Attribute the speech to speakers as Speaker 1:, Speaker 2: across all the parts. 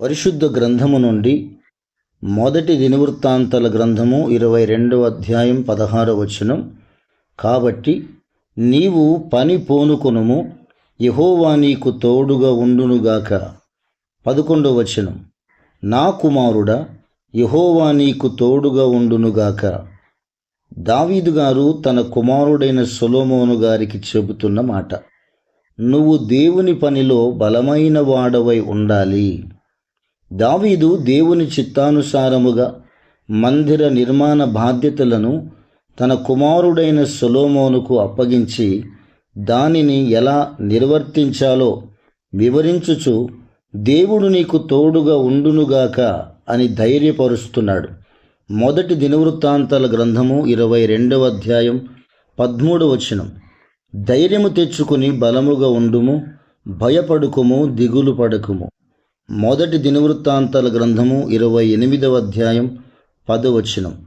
Speaker 1: పరిశుద్ధ గ్రంథము నుండి మొదటి దినవృత్తాంతాల గ్రంథము ఇరవై రెండవ అధ్యాయం పదహార వచనం. కాబట్టి నీవు పని పోనుకొనుము యహోవా నీకు తోడుగా ఉండునుగాక. పదకొండవ వచనం. నా కుమారుడా యహోవా నీకు తోడుగా ఉండునుగాక. దావీదు గారు తన కుమారుడైన సొలోమోను గారికి చెబుతున్న మాట. నువ్వు దేవుని పనిలో బలమైన వాడవై ఉండాలి. దావీదు దేవుని చిత్తానుసారముగా మందిర నిర్మాణ బాధ్యతలను తన కుమారుడైన సొలోమోనుకు అప్పగించి దానిని ఎలా నిర్వర్తించాలో వివరించుచు దేవుడు నీకు తోడుగా ఉండునుగాక అని ధైర్యపరుస్తున్నాడు. మొదటి దినవృత్తాంతాల గ్రంథము ఇరవై రెండవ అధ్యాయం పదమూడవ వచనం. ధైర్యము తెచ్చుకుని బలముగా ఉండుము భయపడుకుము దిగులు పడకుము. మొదటి దినవృత్తాంతాల గ్రంథము ఇరవై ఎనిమిదవ అధ్యాయం పదవచనం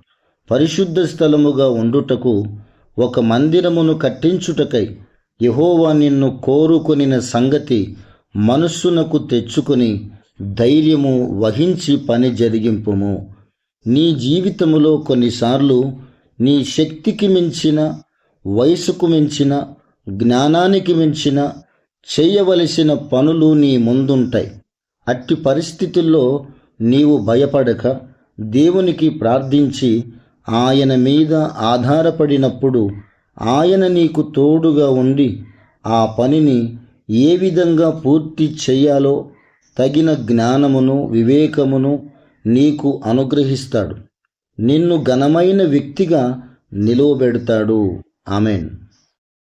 Speaker 1: పరిశుద్ధ స్థలముగా ఉండుటకు ఒక మందిరమును కట్టించుటకై యహోవా నిన్ను కోరుకొనిన సంగతి మనస్సునకు తెచ్చుకొని ధైర్యము వహించి పని జరిగింపుము. నీ జీవితములో కొన్నిసార్లు నీ శక్తికి మించిన వయసుకు మించిన జ్ఞానానికి మించిన చేయవలసిన పనులు నీ ముందుంటాయి. అట్టి పరిస్థితుల్లో నీవు భయపడక దేవునికి ప్రార్థించి ఆయన మీద ఆధారపడినప్పుడు ఆయన నీకు తోడుగా ఉండి ఆ పనిని ఏ విధంగా పూర్తి చేయాలో తగిన జ్ఞానమును వివేకమును నీకు అనుగ్రహిస్తాడు. నిన్ను ఘనమైన వ్యక్తిగా నిలువబెడతాడు. ఆమెన్.